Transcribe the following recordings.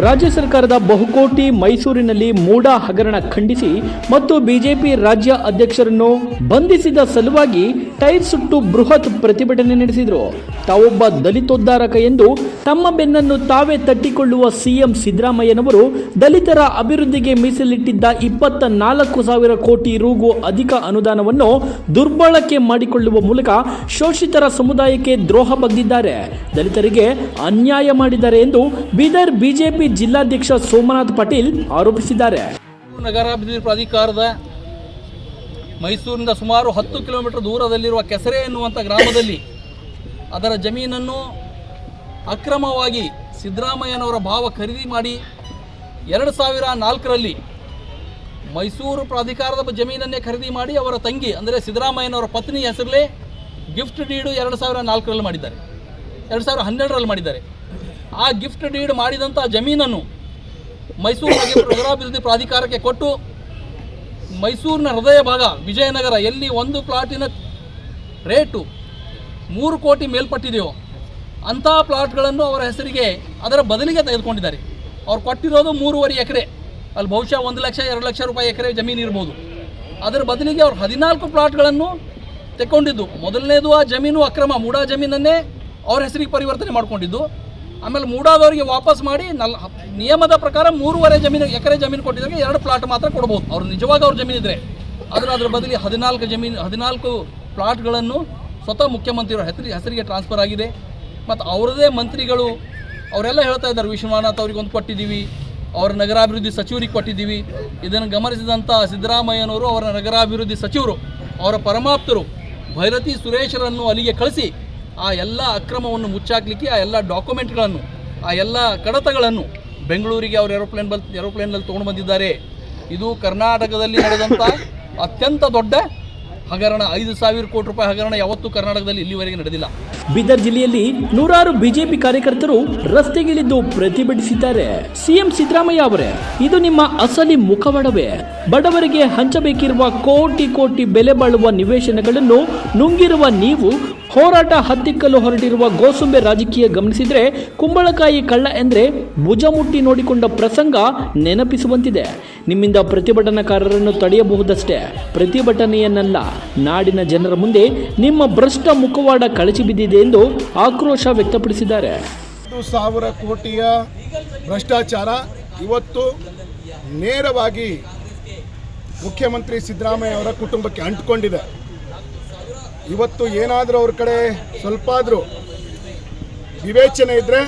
ರಾಜ್ಯ ಸರ್ಕಾರದ ಬಹುಕೋಟಿ ಮೈಸೂರಿನಲ್ಲಿ ಮೂಡ ಹಗರಣ ಖಂಡಿಸಿ ಮತ್ತು ಬಿಜೆಪಿ ರಾಜ್ಯ ಅಧ್ಯಕ್ಷರನ್ನು ಬಂಧಿಸಿದ ಸಲುವಾಗಿ ಟೈರ್ ಸುಟ್ಟು ಬೃಹತ್ ಪ್ರತಿಭಟನೆ ನಡೆಸಿದರು. ತಾವೊಬ್ಬ ದಲಿತೋದ್ಧಾರಕ ಎಂದು ತಮ್ಮ ಬೆನ್ನನ್ನು ತಾವೇ ತಟ್ಟಿಕೊಳ್ಳುವ ಸಿಎಂ ಸಿದ್ದರಾಮಯ್ಯನವರು ದಲಿತರ ಅಭಿವೃದ್ಧಿಗೆ ಮೀಸಲಿಟ್ಟಿದ್ದ ಇಪ್ಪತ್ತ ನಾಲ್ಕು ಸಾವಿರ ಕೋಟಿ ರೂಗೂ ಅಧಿಕ ಅನುದಾನವನ್ನು ದುರ್ಬಳಕೆ ಮಾಡಿಕೊಳ್ಳುವ ಮೂಲಕ ಶೋಷಿತರ ಸಮುದಾಯಕ್ಕೆ ದ್ರೋಹ ಬಗ್ದಿದ್ದಾರೆ. ದಲಿತರಿಗೆ ಅನ್ಯಾಯ ಮಾಡಿದ್ದಾರೆ ಎಂದು ಬೀದರ್ ಬಿಜೆಪಿ ಜಿಲ್ಲಾಧ್ಯಕ್ಷ ಸೋಮನಾಥ್ ಪಾಟೀಲ್ ಆರೋಪಿಸಿದ್ದಾರೆ. ನಗರಾಭಿವೃದ್ಧಿ ಪ್ರಾಧಿಕಾರದ ಮೈಸೂರಿನಿಂದ ಸುಮಾರು ಹತ್ತು ಕಿಲೋಮೀಟರ್ ದೂರದಲ್ಲಿರುವ ಕೆಸರೆ ಎನ್ನುವಂಥ ಗ್ರಾಮದಲ್ಲಿ ಅದರ ಜಮೀನನ್ನು ಅಕ್ರಮವಾಗಿ ಸಿದ್ದರಾಮಯ್ಯನವರ ಭಾವ ಖರೀದಿ ಮಾಡಿ ಎರಡು ಸಾವಿರ ನಾಲ್ಕರಲ್ಲಿ ಮೈಸೂರು ಪ್ರಾಧಿಕಾರದ ಜಮೀನನ್ನೇ ಖರೀದಿ ಮಾಡಿ ಅವರ ತಂಗಿ, ಅಂದರೆ ಸಿದ್ದರಾಮಯ್ಯನವರ ಪತ್ನಿ ಹೆಸರಲ್ಲೇ ಗಿಫ್ಟ್ ಡೀಡು ಎರಡು ಸಾವಿರ ನಾಲ್ಕರಲ್ಲಿ ಮಾಡಿದ್ದಾರೆ. ಎರಡು ಸಾವಿರ ಹನ್ನೆರಡರಲ್ಲಿ ಮಾಡಿದ್ದಾರೆ. ಆ ಗಿಫ್ಟ್ ಡೀಡ್ ಮಾಡಿದಂಥ ಜಮೀನನ್ನು ಮೈಸೂರು ನಗರ ನಗರಾಭಿವೃದ್ಧಿ ಪ್ರಾಧಿಕಾರಕ್ಕೆ ಕೊಟ್ಟು ಮೈಸೂರಿನ ಹೃದಯ ಭಾಗ, ವಿಜಯನಗರ, ಎಲ್ಲಿ ಒಂದು ಪ್ಲಾಟಿನ ರೇಟು ಮೂರು ಕೋಟಿ ಮೇಲ್ಪಟ್ಟಿದೆಯೋ ಅಂಥ ಪ್ಲಾಟ್ಗಳನ್ನು ಅವರ ಹೆಸರಿಗೆ ಅದರ ಬದಲಿಗೆ ತೆಗೆದುಕೊಂಡಿದ್ದಾರೆ. ಅವ್ರು ಕೊಟ್ಟಿರೋದು ಮೂರುವರೆ ಎಕರೆ. ಅಲ್ಲಿ ಬಹುಶಃ ಒಂದು ಲಕ್ಷ, ಎರಡು ಲಕ್ಷ ರೂಪಾಯಿ ಎಕರೆ ಜಮೀನು ಇರ್ಬೋದು. ಅದರ ಬದಲಿಗೆ ಅವ್ರು ಹದಿನಾಲ್ಕು ಪ್ಲಾಟ್ಗಳನ್ನು ತೆಕ್ಕೊಂಡಿದ್ದು. ಮೊದಲನೇದು ಆ ಜಮೀನು ಅಕ್ರಮ, ಮೂಡಾ ಜಮೀನನ್ನೇ ಅವ್ರ ಹೆಸರಿಗೆ ಪರಿವರ್ತನೆ ಮಾಡ್ಕೊಂಡಿದ್ದು. ಆಮೇಲೆ ಮೂಡಾದವರಿಗೆ ವಾಪಸ್ ಮಾಡಿ ನಲ್ ನಿಯಮದ ಪ್ರಕಾರ ಮೂರುವರೆ ಜಮೀನು, ಎಕರೆ ಜಮೀನು ಕೊಟ್ಟಿದ್ದಾಗ ಎರಡು ಪ್ಲಾಟ್ ಮಾತ್ರ ಕೊಡ್ಬೋದು. ಅವ್ರು ನಿಜವಾಗಿ ಅವ್ರ ಜಮೀನು ಇದ್ರೆ. ಅದ್ರ ಅದರ ಬದಲಿ ಹದಿನಾಲ್ಕು ಜಮೀನು ಹದಿನಾಲ್ಕು ಪ್ಲಾಟ್ಗಳನ್ನು ಸ್ವತಃ ಮುಖ್ಯಮಂತ್ರಿಯವರ ಹೆಸರಿ ಹೆಸರಿಗೆ ಟ್ರಾನ್ಸ್ಫರ್ ಆಗಿದೆ. ಮತ್ತು ಅವರದೇ ಮಂತ್ರಿಗಳು, ಅವರೆಲ್ಲ ಹೇಳ್ತಾ ಇದ್ದಾರೆ, ವಿಶ್ವನಾಥ್ ಅವ್ರಿಗೆ ಒಂದು ಕೊಟ್ಟಿದ್ದೀವಿ, ಅವರ ನಗರಾಭಿವೃದ್ಧಿ ಸಚಿವರಿಗೆ ಕೊಟ್ಟಿದ್ದೀವಿ. ಇದನ್ನು ಗಮನಿಸಿದಂಥ ಸಿದ್ದರಾಮಯ್ಯನವರು ಅವರ ನಗರಾಭಿವೃದ್ಧಿ ಸಚಿವರು, ಅವರ ಪರಮಾಪ್ತರು, ಭೈರತಿ ಸುರೇಶರನ್ನು ಅಲ್ಲಿಗೆ ಕಳಿಸಿ ಆ ಎಲ್ಲ ಅಕ್ರಮವನ್ನು ಮುಚ್ಚಾಕ್ಲಿಕ್ಕೆ ಆ ಎಲ್ಲ ಡಾಕ್ಯುಮೆಂಟ್ಗಳನ್ನು, ಆ ಎಲ್ಲ ಕಡತಗಳನ್ನು ಬೆಂಗಳೂರಿಗೆ ಅವರು ಏರೋಪ್ಲೇನ್ ಬಲ್ ಏರೋಪ್ಲೇನಲ್ಲಿ ತೊಗೊಂಡು ಬಂದಿದ್ದಾರೆ. ಇದು ಕರ್ನಾಟಕದಲ್ಲಿ ನಡೆದಂಥ ಅತ್ಯಂತ ದೊಡ್ಡ ಹಗರಣ, ಐದು ಸಾವಿರ ಕೋಟಿ ರೂಪಾಯಿ ಹಗರಣ ಯಾವತ್ತೂ ಕರ್ನಾಟಕದಲ್ಲಿ ಇಲ್ಲಿವರೆಗೆ ನಡೆದಿಲ್ಲ. ಬೀದರ್ ಜಿಲ್ಲೆಯಲ್ಲಿ ನೂರಾರು ಬಿಜೆಪಿ ಕಾರ್ಯಕರ್ತರು ರಸ್ತೆಗಿಳಿದು ಪ್ರತಿಭಟಿಸಿದ್ದಾರೆ. ಸಿಎಂ ಸಿದ್ದರಾಮಯ್ಯ ಅವರೇ, ಇದು ನಿಮ್ಮ ಅಸಲಿ ಮುಖವಾಡವೇ? ಬಡವರಿಗೆ ಹಂಚಬೇಕಿರುವ ಕೋಟಿ ಕೋಟಿ ಬೆಲೆ ಬಾಳುವ ನಿವೇಶನಗಳನ್ನು ನುಂಗಿರುವ ನೀವು, ಹೋರಾಟ ಹತ್ತಿಕ್ಕಲು ಹೊರಟಿರುವ ಗೋಸುಂಬೆ ರಾಜಕೀಯ ಗಮನಿಸಿದ್ರೆ ಕುಂಬಳಕಾಯಿ ಕಳ್ಳ ಎಂದ್ರೆ ಭುಜ ಮುಟ್ಟಿ ನೋಡಿಕೊಂಡ ಪ್ರಸಂಗ ನೆನಪಿಸುವಂತಿದೆ. ನಿಮ್ಮಿಂದ ಪ್ರತಿಭಟನಾಕಾರರನ್ನು ತಡೆಯಬಹುದಷ್ಟೇ. ಪ್ರತಿಭಟನೆಯನ್ನಲ್ಲ, ನಾಡಿನ ಜನರ ಮುಂದೆ ನಿಮ್ಮ ಭ್ರಷ್ಟ ಮುಖವಾಡ ಕಳಚಿ ಎಂದು ಆಕ್ರೋಶ ವ್ಯಕ್ತಪಡಿಸಿದ್ದಾರೆ. ಹತ್ತು ಸಾವಿರ ಕೋಟಿಯ ಭ್ರಷ್ಟಾಚಾರ ಇವತ್ತು ನೇರವಾಗಿ ಮುಖ್ಯಮಂತ್ರಿ ಸಿದ್ದರಾಮಯ್ಯ ಅವರ ಕುಟುಂಬಕ್ಕೆ ಅಂಟಿಕೊಂಡಿದೆ. ಇವತ್ತು ಏನಾದರೂ ಅವ್ರ ಕಡೆ ಸ್ವಲ್ಪ ಆದರೂ ವಿವೇಚನೆ ಇದ್ದರೆ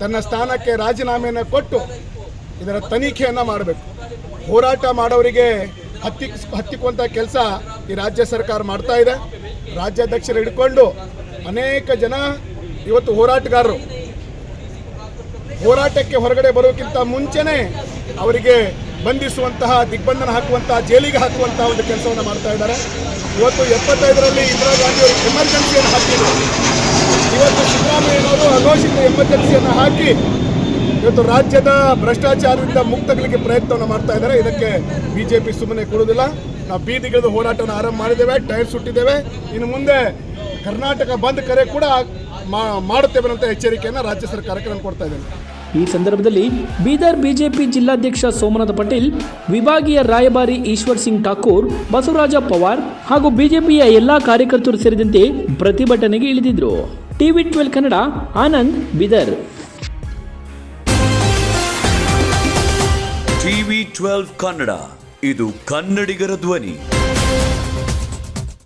ತನ್ನ ಸ್ಥಾನಕ್ಕೆ ರಾಜೀನಾಮೆಯನ್ನು ಕೊಟ್ಟು ಇದರ ತನಿಖೆಯನ್ನು ಮಾಡಬೇಕು. ಹೋರಾಟ ಮಾಡೋರಿಗೆ ಹತ್ತಿ ಹತ್ತಿಕ್ಕುವಂಥ ಕೆಲಸ ಈ ರಾಜ್ಯ ಸರ್ಕಾರ ಮಾಡ್ತಾ ಇದೆ. ರಾಜ್ಯಾಧ್ಯಕ್ಷರು ಹಿಡ್ಕೊಂಡು ಅನೇಕ ಜನ ಇವತ್ತು ಹೋರಾಟಗಾರರು. ಹೋರಾಟಕ್ಕೆ ಹೊರಗಡೆ ಬರೋಕ್ಕಿಂತ ಮುಂಚೆನೆ ಅವರಿಗೆ ಬಂಧಿಸುವಂತಹ, ದಿಗ್ಬಂಧನ ಹಾಕುವಂತಹ, ಜೈಲಿಗೆ ಹಾಕುವಂತಹ ಒಂದು ಕೆಲಸವನ್ನು ಮಾಡ್ತಾ ಇದ್ದಾರೆ. ಇವತ್ತು ಎಪ್ಪತ್ತೈದರಲ್ಲಿ ಇಂದಿರಾ ಗಾಂಧಿ ಅವರು ಎಮರ್ಜೆನ್ಸಿಯನ್ನು ಹಾಕಿದ್ರು. ಇವತ್ತು ಸಿದ್ದರಾಮಯ್ಯನವರು ಅಘೋಷಿತ ಎಮರ್ಜೆನ್ಸಿಯನ್ನು ಹಾಕಿ ಇವತ್ತು ರಾಜ್ಯದ ಭ್ರಷ್ಟಾಚಾರದಿಂದ ಮುಕ್ತಗಳಿಗೆ ಪ್ರಯತ್ನವನ್ನು ಮಾಡ್ತಾ ಇದ್ದಾರೆ. ಇದಕ್ಕೆ ಬಿಜೆಪಿ ಸುಮ್ಮನೆ ಕೊಡುವುದಿಲ್ಲ. ನಾವು ಬೀದಿಗಿಳಿದು ಹೋರಾಟವನ್ನು ಆರಂಭ ಮಾಡಿದ್ದೇವೆ, ಟೈರ್ ಸುಟ್ಟಿದ್ದೇವೆ. ಇನ್ನು ಮುಂದೆ ಕರ್ನಾಟಕ ಬಂದ್ ಕರೆ ಕೂಡ ಮಾ- ಮಾಡುತ್ತೇವೆ ಅಂತ ಎಚ್ಚರಿಕೆಯನ್ನು ರಾಜ್ಯ ಸರ್ಕಾರಕ್ಕೆ ನಾನು ಕೊಡ್ತಾ ಇದ್ದೇನೆ. ಈ ಸಂದರ್ಭದಲ್ಲಿ ಬೀದರ್ ಬಿಜೆಪಿ ಜಿಲ್ಲಾಧ್ಯಕ್ಷ ಸೋಮನಾಥ ಪಟೇಲ್ ವಿಭಾಗೀಯ ರಾಯಭಾರಿ ಈಶ್ವರ್ ಸಿಂಗ್ ಠಾಕೂರ್ ಬಸವರಾಜ ಪವಾರ್ ಹಾಗೂ ಬಿಜೆಪಿಯ ಎಲ್ಲಾ ಕಾರ್ಯಕರ್ತರು ಸೇರಿದಂತೆ ಪ್ರತಿಭಟನೆಗೆ ಇಳಿದಿದ್ರು. TV twelve Kannada Anand Bidar. TV twelve Kannada ಇದು ಕನ್ನಡಿಗರ ಧ್ವನಿ.